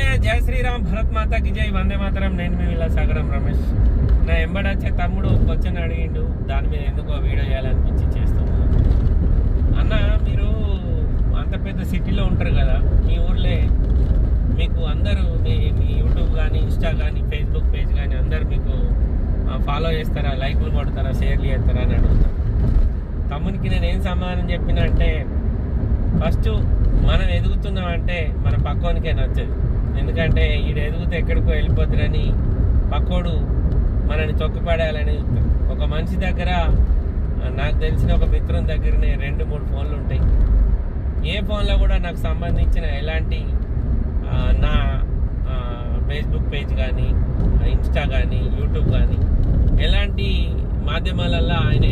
నమస్తే జయ శ్రీరామ్ భరత్ మాతాకి జై వందే మాతరం. నేను మీ ఇలా సాగరం రమేష్. నా ఎంబడచ్చే తమ్ముడు క్వశ్చన్ అడిగిండు. దాని మీద ఎందుకో వీడియో చేయాలనిపించి చేస్తున్నాను అన్న మీరు అంత పెద్ద సిటీలో ఉంటారు కదా మీ ఊర్లే మీకు అందరూ మీ మీ యూట్యూబ్ కానీ ఇన్స్టా కానీ ఫేస్బుక్ పేజ్ కానీ అందరు మీకు ఫాలో చేస్తారా లైక్లు కొడతారా షేర్లు చేస్తారా అని అడుగుతాను తమ్మునికి నేను ఏం సమాధానం చెప్పిన అంటే ఫస్ట్ మనం ఎదుగుతున్నాం అంటే మన పక్వానికే నచ్చదు. ఎందుకంటే ఈడు ఎదుగుతే ఎక్కడికో వెళ్ళిపోతారని పక్కోడు మనని తొక్కిపడాలని ఒక మనిషి దగ్గర నాకు తెలిసిన ఒక మిత్రం దగ్గరనే రెండు మూడు ఫోన్లు ఉంటాయి. ఏ ఫోన్లో కూడా నాకు సంబంధించిన ఎలాంటి నా ఫేస్బుక్ పేజ్ కానీ ఇన్స్టా కానీ యూట్యూబ్ కానీ ఎలాంటి మాధ్యమాలల్లో ఆయన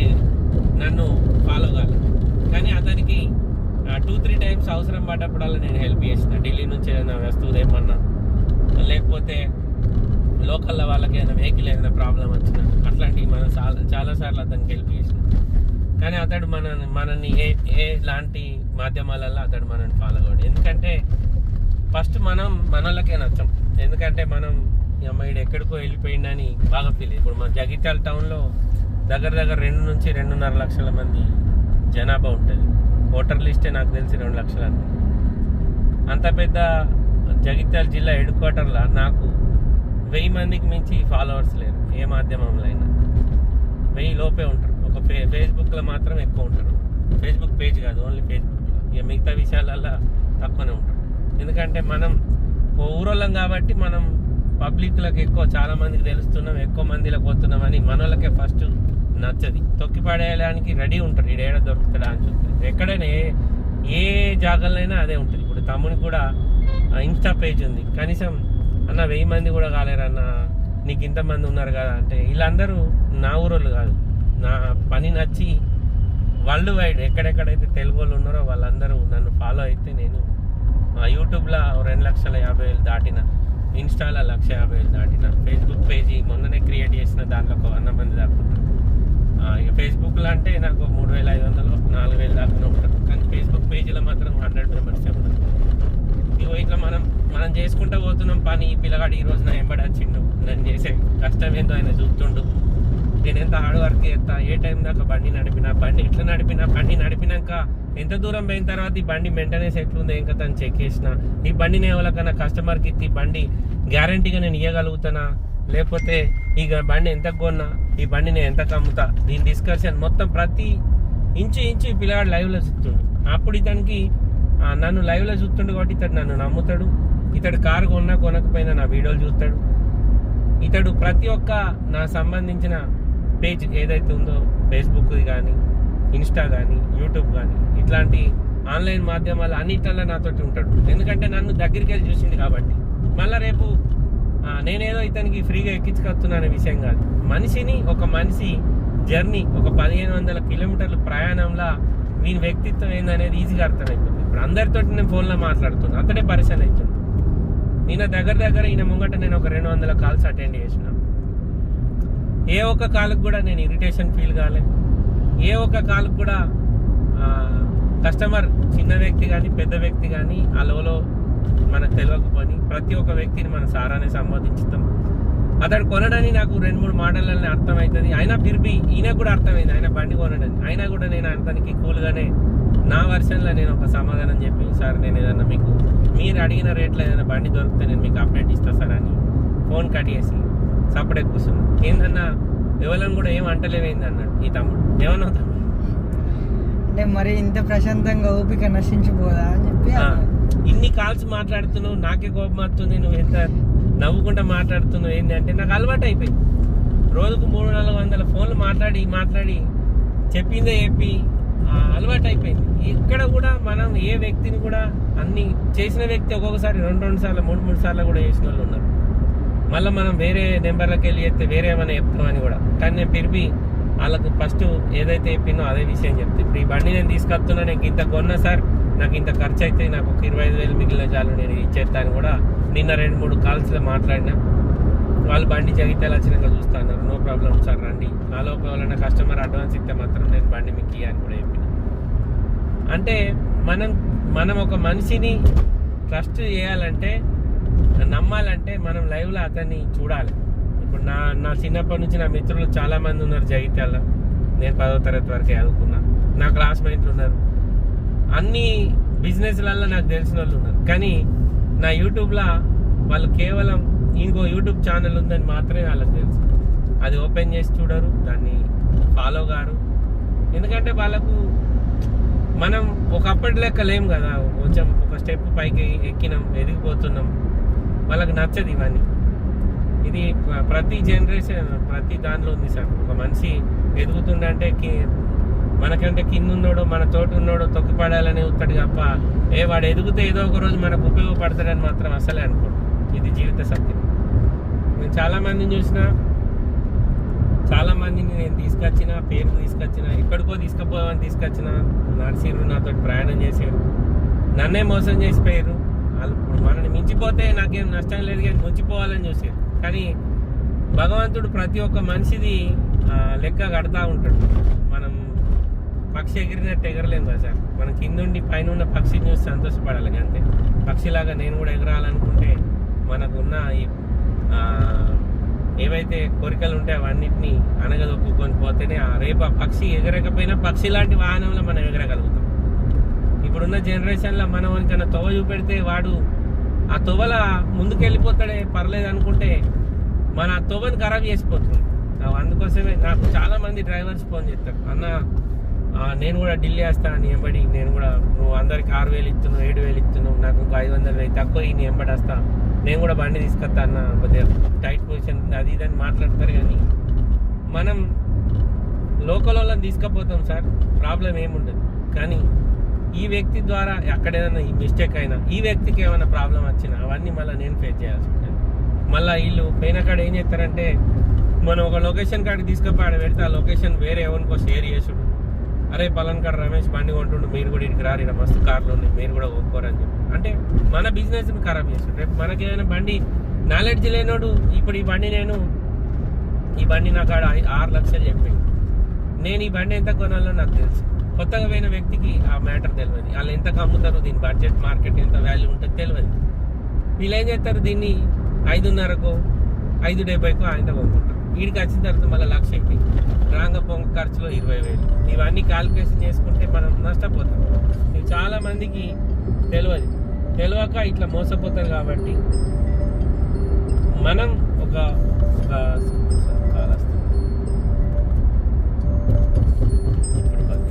నన్ను ఫాలో కాలేదు. కానీ అతనికి టూ త్రీ టైమ్స్ అవసరం పడ్డప్పుడల్లా నేను హెల్ప్ చేసిన. ఢిల్లీ నుంచి ఏదైనా వస్తువులు ఏమన్నా లేకపోతే లోకల్లో వాళ్ళకి ఏదైనా వెహికల్ ఏదైనా ప్రాబ్లం వచ్చిన అట్లాంటివి మనం చాలా చాలాసార్లు అతనికి హెల్ప్ చేసిన. కానీ అతడు మన మనల్ని ఏ ఏ లాంటి మాధ్యమాలలో అతడు మనల్ని ఫాలో అవ్వడు ఎందుకంటే ఫస్ట్ మనం మనలకే నచ్చం. ఎందుకంటే మనం అమ్మాయిడు ఎక్కడికో వెళ్ళిపోయిందని బాగా ఫీల్ ఇప్పుడు మన జగిత్యాల టౌన్లో దగ్గర దగ్గర రెండు నుంచి రెండున్నర లక్షల మంది జనాభా ఉంటుంది. ఓటర్ లిస్టే నాకు తెలిసి రెండు లక్షలని అంత. పెద్ద జగిత్యాల జిల్లా హెడ్ క్వార్టర్లో నాకు వెయ్యి మందికి మించి ఫాలోవర్స్ లేరు ఏ మాధ్యమంలో అయినా. వెయ్యి లోపే ఉంటారు. ఒక ఫే ఫేస్బుక్లో మాత్రం ఎక్కువ ఉంటారు. ఫేస్బుక్ పేజ్ కాదు ఓన్లీ ఫేస్బుక్లో ఇక మిగతా విషయాలల్లో తక్కువనే ఉంటారు. ఎందుకంటే మనం ఓ ఊరోళ్ళం కాబట్టి మనం పబ్లిక్లకు ఎక్కువ చాలామందికి తెలుస్తున్నాం ఎక్కువ మందిలో పోతున్నామని మనోళ్ళకే ఫస్ట్ నచ్చది. తొక్కి పడేయడానికి రెడీ ఉంటారు ఈడేడ దొరుకుతాడా అని చూస్తే. ఎక్కడనే ఏ జాగాలైనా అదే ఉంటుంది. ఇప్పుడు తమ్ముని కూడా ఇన్స్టా పేజ్ ఉంది. కనీసం అన్న వెయ్యి మంది కూడా కాలేరన్న నీకు ఇంతమంది ఉన్నారు కదా? అంటే వీళ్ళందరూ నా ఊరోళ్ళు కాదు. నా పని నచ్చి వరల్డ్ వైడ్ ఎక్కడెక్కడైతే తెలుగు వాళ్ళు ఉన్నారో వాళ్ళందరూ నన్ను ఫాలో అయితే నేను యూట్యూబ్లో రెండు లక్షల యాభై వేలు దాటిన ఇన్స్టాలో లక్ష యాభై వేలు దాటిన ఫేస్బుక్ పేజీ మొన్ననే క్రియేట్ చేసిన దాంట్లో ఒక వంద మంది దాకా ఇక ఫేస్బుక్లో అంటే నాకు మూడు వేల ఐదు వందలు నాలుగు వేలు దాకా ఉంటారు కానీ ఫేస్బుక్ పేజీలో మాత్రం హండ్రెడ్ మెంబర్స్ ఉంటారు ఇగో ఇట్లా మనం మనం చేసుకుంటూ పోతున్నాం పని ఈ పిల్లగాడు ఈరోజు నా ఎంబడి వచ్చిండు. నేను చేసే కష్టం ఏందో ఆయన చూస్తుండు. నేను ఎంత హార్డ్ వర్క్ చేస్తా ఏ టైం దాకా బండి నడిపినా బండి ఎట్లా నడిపినా బండి నడిపినాక ఎంత దూరం పోయిన తర్వాత ఈ బండి మెయింటెనెన్స్ ఎట్లుందో ఇంకా తను చెక్ చేసిన ఈ బండిని ఎవరికైనా కస్టమర్కి ఇచ్చి బండి గ్యారంటీగా నేను ఇవ్వగలుగుతానా లేకపోతే ఈ బండి ఎంత కొన్నా ఈ బండి నేను ఎంత కమ్ముతా? దీని డిస్కషన్ మొత్తం ప్రతి ఇంచు ఇంచు ఈ పిల్లగాడు లైవ్లో చూస్తుండు. అప్పుడు ఇతనికి నన్ను లైవ్లో చూస్తుండు కాబట్టి ఇతడు నన్ను నమ్ముతాడు. ఇతడు కారు కొన్నా కొనకపోయినా నా వీడియోలు చూస్తాడు. ఇతడు ప్రతి ఒక్క నా సంబంధించిన పేజ్ ఏదైతే ఉందో ఫేస్బుక్ది కానీ ఇన్స్టా కానీ యూట్యూబ్ కానీ ఇట్లాంటి ఆన్లైన్ మాధ్యమాలు అన్నిట్లలో నాతోటి ఉంటాడు. ఎందుకంటే నన్ను దగ్గరికి వెళ్ళి చూసింది కాబట్టి. మళ్ళీ రేపు నేనేదో ఇతనికి ఫ్రీగా ఎక్కించుకొస్తున్నా విషయం కాదు. మనిషిని ఒక మనిషి జర్నీ ఒక పదిహేను వందల కిలోమీటర్ల ప్రయాణంలో వీని వ్యక్తిత్వం ఏందనేది ఈజీగా అర్థమవుతుంది ఇప్పుడు అందరితో నేను ఫోన్లో మాట్లాడుతున్నాను అతడే పరిచయం అవుతుంది. నేను దగ్గర దగ్గర ఈయన ముంగట నేను ఒక రెండు వందల కాల్స్ అటెండ్ చేసిన. ఏ ఒక్క కాలుకు కూడా నేను ఇరిటేషన్ ఫీల్ కాలే. ఏ ఒక్క కాలుకు కూడా కస్టమర్ చిన్న వ్యక్తి కానీ పెద్ద వ్యక్తి కానీ ఆ లోలో మనకు తెలియకపోని ప్రతి ఒక్క వ్యక్తిని మన సారాన్ని సంబోధించుతాం. అతడు కొనడని నాకు రెండు మూడు మాటలనే అర్థమవుతుంది. అయినా ఫిర్బి ఈయన కూడా అర్థమైంది. ఆయన బండి కొనడని. అయినా కూడా నేను అతనికి కూల్గానే నా వర్షన్లో నేను ఒక సమాధానం చెప్పి సార్ నేను ఏదన్నా మీకు మీరు అడిగిన రేట్లో ఏదైనా బండి దొరికితే నేను మీకు అప్డేట్ ఇస్తా సార్ అని ఫోన్ కట్ చేసి సపడే కూర్చున్నా. ఏందన్నా ఎవరం కూడా ఏం అంటలేవేంది? అన్నాడు ఈ తమ్ముడు. ఏమన్నావు తమ్ముడు? అంటే మరి ఇంత ప్రశాంతంగా ఓపిక నశించిపోదా అని చెప్పి ఇన్ని కాల్స్ మాట్లాడుతున్నావు నాకే కోపం వస్తుంది నువ్వు ఎంత నవ్వుకుంటా మాట్లాడుతున్నావు ఏంటి అంటే నాకు అలవాటు అయిపోయింది. రోజుకు మూడు నాలుగు వందల ఫోన్లు మాట్లాడి మాట్లాడి చెప్పిందే చెప్పి అలవాటు అయిపోయింది. ఇక్కడ కూడా మనం ఏ వ్యక్తిని కూడా అన్ని చేసిన వ్యక్తి ఒక్కొక్కసారి రెండు రెండు సార్లు మూడు మూడు సార్లు కూడా చేసిన వాళ్ళు ఉన్నారు. మళ్ళీ మనం వేరే నెంబర్లకు వెళ్ళి చెప్తే వేరే ఏమైనా చెప్తామని కూడా. కానీ నేను పిలిపి వాళ్ళకు ఫస్ట్ ఏదైతే చెప్పినో అదే విషయం చెప్తే. ఇప్పుడు ఈ బండి నేను తీసుకొస్తున్నా నేను ఇంత కొన్నా సార్ నాకు ఇంత ఖర్చు అయితే నాకు ఒక ఇరవై ఐదు వేలు మిగిలిన చాలు నేను ఇచ్చేస్తాను కూడా. నిన్న రెండు మూడు కాల్స్లో మాట్లాడినా. వాళ్ళు బండి జగిత్యాలు వచ్చినాక చూస్తాను నో ప్రాబ్లం సార్ రండి. నాలోపు ఎవరైనా కస్టమర్ అడ్వాన్స్ ఇస్తే మాత్రం నేను బండి మీకు అని కూడా చెప్పిన. అంటే మనం మనం ఒక మనిషిని ట్రస్ట్ చేయాలంటే నమ్మాలంటే మనం లైవ్లో అతన్ని చూడాలి. ఇప్పుడు నా నా చిన్నప్పటి నుంచి నా మిత్రులు చాలామంది ఉన్నారు జగిత్యాల. నేను పదో తరగతి వరకు చదువుకున్నా. నా క్లాస్మేట్లు ఉన్నారు. అన్ని బిజినెస్లలో నాకు తెలిసిన వాళ్ళు ఉన్నారు. కానీ నా యూట్యూబ్లో వాళ్ళు కేవలం ఇంకో యూట్యూబ్ ఛానల్ ఉందని మాత్రమే వాళ్ళకి తెలుసు. అది ఓపెన్ చేసి చూడరు దాన్ని ఫాలో గారు ఎందుకంటే వాళ్ళకు మనం ఒకప్పటి లెక్క లేం కదా కొంచెం ఒక స్టెప్ పైకి ఎక్కినాం ఎదిగిపోతున్నాం. వాళ్ళకి నచ్చదు ఇవన్నీ. ఇది ప్ర- ప్రతి జనరేషన్ ప్రతి దాంట్లో ఉంది సార్. ఒక మనిషి ఎదుగుతుండంటే మనకంటే కింద ఉన్నాడో మన తోటి ఉన్నాడో తొక్కిపడాలని ఉత్తడి తప్ప ఏ వాడు ఎదిగితే ఏదో ఒక రోజు మనకు ఉపయోగపడతాడని మాత్రం అసలే అనుకోడు. ఇది జీవిత సత్యం. నేను చాలా మందిని చూసిన చాలామందిని నేను తీసుకొచ్చిన పేరు తీసుకొచ్చిన ఎక్కడికో తీసుకుపోదామని తీసుకొచ్చిన నర్సీరు నాతో ప్రయాణం చేశారు నన్నే మోసం చేసిపోయారు వాళ్ళు మనల్ని మించిపోతే నాకేం నష్టం లేదు కానీ ముంచిపోవాలని చూసారు కానీ భగవంతుడు ప్రతి ఒక్క మనిషిది లెక్క కడతా ఉంటాడు. మనం పక్షి ఎగిరినట్టు ఎగరలేం కదా సార్. మనం కిందుండి పైన ఉన్న పక్షిని చూసి సంతోషపడాలి అంతే. పక్షిలాగా నేను కూడా ఎగరాలనుకుంటే మనకున్న ఈ ఏవైతే కోరికలు ఉంటాయో అవన్నిటిని అనగదొక్కుకొని పోతేనే ఆ రేపు ఆ పక్షి ఎగరకపోయినా పక్షి లాంటి వాహనంలో మనం ఎగరగలుగుతాం. ఇప్పుడున్న జనరేషన్లో మనం కన్నా తొవ చూపెడితే వాడు ఆ తొవల ముందుకెళ్ళిపోతాడే పర్లేదు అనుకుంటే మన ఆ తొవ్వని ఖరాబ్ చేసిపోతుంది. అందుకోసమే నాకు చాలామంది డ్రైవర్స్ ఫోన్ చేస్తారు. అన్న నేను కూడా ఢిల్లీ వేస్తా నీ ఎంబడి నేను కూడా నువ్వు అందరికి ఆరు వేలు ఇస్తున్నావు ఏడు వేలు ఇస్తున్నావు నాకు ఇంకో ఐదు వందలు వేయి తక్కువ నీ ఎంబడి వస్తా. నేను కూడా బండి తీసుకొస్తా అన్న కొద్దిగా టైట్ పొజిషన్ అది ఇది అని మాట్లాడతారు కానీ మనం లోకల్ వాళ్ళని తీసుకుపోతాం సార్ ప్రాబ్లం ఏముండదు. కానీ ఈ వ్యక్తి ద్వారా ఎక్కడైనా ఈ మిస్టేక్ అయినా ఈ వ్యక్తికి ఏమైనా ప్రాబ్లం వచ్చినా అవన్నీ మళ్ళీ నేను ఫేస్ చేయాల్సి ఉంటుంది. మళ్ళీ వీళ్ళు పోయిన కాడ ఏం చేస్తారంటే మనం ఒక లొకేషన్ కాడికి తీసుకుపోయి ఆడ పెడితే ఆ లొకేషన్ వేరే ఎవరికో షేర్ చేసుడు అరే పలాన్ కాడ రమేష్ బండి కొంటుండు మీరు కూడా ఇక్కడికి రారు ఇక్కడ మస్తు కార్లు ఉన్నాయి మీరు కూడా ఒప్పుకోరని చెప్పి. అంటే మన బిజినెస్ని ఖరాబ్ చేస్తాడు రేపు మనకేమైనా బండి నాలెడ్జ్ లేనోడు ఇప్పుడు ఈ బండి నేను ఈ బండి నాకు ఆడ ఆరు లక్షలు చెప్పి నేను ఈ బండి ఎంత కొనాలో నాకు తెలుసు. కొత్తగా పోయిన వ్యక్తికి ఆ మ్యాటర్ తెలియదు వాళ్ళు ఎంత అమ్ముతారు దీని బడ్జెట్ మార్కెట్ ఎంత వాల్యూ ఉంటుంది తెలియదు వీళ్ళు ఏం చేస్తారు దీన్ని? ఐదున్నరకో ఐదు డెబ్బైకో ఆయన కొనుక్కుంటారు. వీడికి వచ్చిన తర్వాత మళ్ళీ లక్షకి రాంగ పొంగ ఖర్చులో ఇరవై వేలు. ఇవన్నీ క్యాల్కులేషన్ చేసుకుంటే మనం నష్టపోతాం. ఇది చాలా మందికి తెలియదు. తెలియక ఇట్లా మోసపోతారు కాబట్టి మనం ఒక ఇప్పుడు బంద్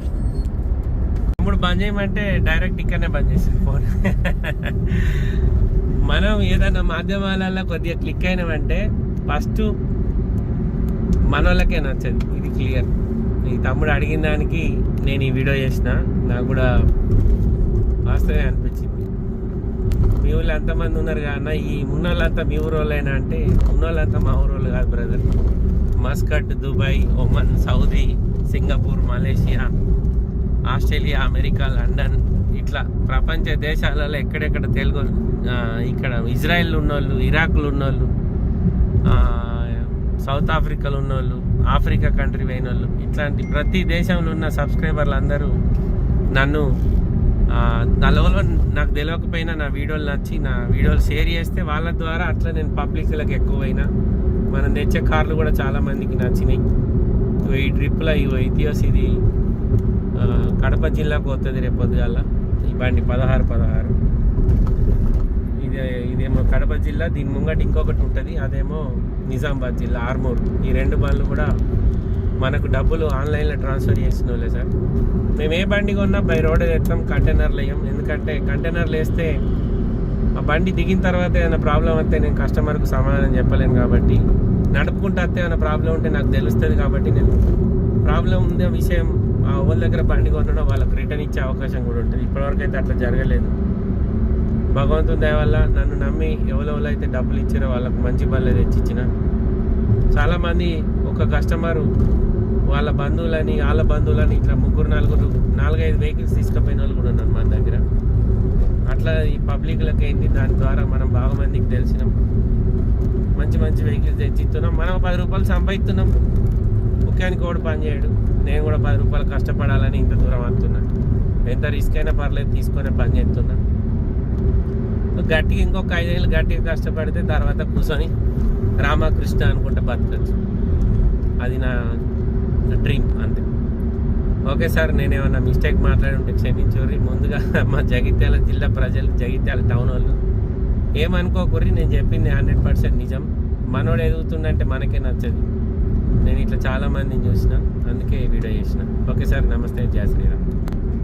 ఇప్పుడు బంద్ చేయమంటే డైరెక్ట్ ఇక్కడనే బంద్ చేసింది ఫోన్. మనం ఏదైనా మాధ్యమాలలో కొద్దిగా క్లిక్ అయినామంటే ఫస్ట్ మనోళ్ళకే నచ్చదు. ఇది క్లియర్ ఈ తమ్ముడు అడిగిన దానికి నేను ఈ వీడియో చేసిన నాకు కూడా వాస్తవే అనిపించింది. మీ ఊళ్ళో ఎంతమంది ఉన్నారు కానీ ఈ ఉన్నోళ్ళంతా మీ ఊరోళ్ళైనా అంటే ఉన్నోళ్ళంతా మా ఊరోళ్ళు కాదు brother Muscat Dubai Oman Saudi Singapore Malaysia Australia America London ఇట్లా ప్రపంచ దేశాలలో ఎక్కడెక్కడ తెలుగు ఇక్కడ ఇజ్రాయెల్ ఉన్నోళ్ళు ఇరాక్లు ఉన్నోళ్ళు సౌత్ ఆఫ్రికాలో ఉన్నోళ్ళు ఆఫ్రికా కంట్రీ పోయిన వాళ్ళు ఇట్లాంటి ప్రతి దేశంలో ఉన్న సబ్స్క్రైబర్లు అందరూ నన్ను ఆ, నలుగులో నాకు తెలియకపోయినా నా వీడియోలు నచ్చి నా వీడియోలు షేర్ చేస్తే వాళ్ళ ద్వారా అట్లా నేను పబ్లిక్లకు ఎక్కువైనా మనం తెచ్చే కార్లు కూడా చాలామందికి నచ్చినాయి. ఈ ట్రిప్లో ఇగో ఇతిహాస్ ఇది కడప జిల్లాకు పోతుంది రేపు పొద్దుగాల. ఈ బండి పదహారు పదహారు. ఇదేమో కడప జిల్లా దీని ముంగట ఇంకొకటి ఉంటుంది అదేమో నిజామాబాద్ జిల్లా ఆర్మూర్. ఈ రెండు బండ్లు కూడా మనకు డబ్బులు ఆన్లైన్లో ట్రాన్స్ఫర్ చేసిన వాళ్ళే సార్. మేము ఏ బండి కొన్నా బై రోడ్ ఎత్తాం కంటైనర్లు వేయం. ఎందుకంటే కంటైనర్లు వేస్తే ఆ బండి దిగిన తర్వాత ఏదైనా ప్రాబ్లం వస్తే నేను కస్టమర్కు సమాధానం చెప్పలేను కాబట్టి నడుపుకుంటూ వస్తే ఏమైనా ప్రాబ్లం ఉంటే నాకు తెలుస్తుంది కాబట్టి నేను ప్రాబ్లం ఉందే విషయం ఆ వాళ్ళ దగ్గర బండి కొనడం వాళ్ళకి రిటర్న్ ఇచ్చే అవకాశం కూడా ఉంటుంది. ఇప్పటివరకు అయితే అట్లా జరగలేదు. భగవంతుని దయ వల్ల నన్ను నమ్మి ఎవరెవరు అయితే డబ్బులు ఇచ్చారో వాళ్ళకు మంచి బల్లె తెచ్చి ఇచ్చిన చాలామంది ఒక కస్టమరు వాళ్ళ బంధువులని వాళ్ళ బంధువులని ఇట్లా ముగ్గురు నలుగురు నాలుగైదు వెహికల్స్ తీసుకుపోయిన వాళ్ళు కూడా ఉన్నారు మన దగ్గర. అట్లా ఈ పబ్లిక్లకు ఏంటి దాని ద్వారా మనం బాగా మందికి తెలిసినాం. మంచి మంచి వెహికల్స్ తెచ్చిస్తున్నాం. మనం పది రూపాయలు సంపాదిస్తున్నాం. ముఖ్యానికి కూడా పని చేయడు. నేను కూడా పది రూపాయలు కష్టపడాలని ఇంత దూరం వస్తున్నా. ఎంత రిస్క్ అయినా పర్లేదు తీసుకొని పని చేస్తున్నా. గట్టిగా ఇంకొక ఐదేళ్ళు గట్టిగా కష్టపడితే తర్వాత కూర్చొని రామకృష్ణ అనుకుంటే బతకచ్చు. అది నా డ్రీమ్ అంతే. ఓకే సార్ నేను ఏమన్నా మిస్టేక్ మాట్లాడి ఉంటే క్షమించుర్రి ముందుగా మా జగిత్యాల జిల్లా ప్రజలు జగిత్యాల టౌన్ వాళ్ళు ఏమనుకోకుర్రి నేను చెప్పింది హండ్రెడ్ పర్సెంట్ నిజం. మనోడు ఎదుగుతుందంటే మనకే నచ్చదు. నేను ఇట్లా చాలామందిని చూసిన అందుకే ఈ వీడియో చేసిన. ఓకే సార్ నమస్తే జయ శ్రీరామ్.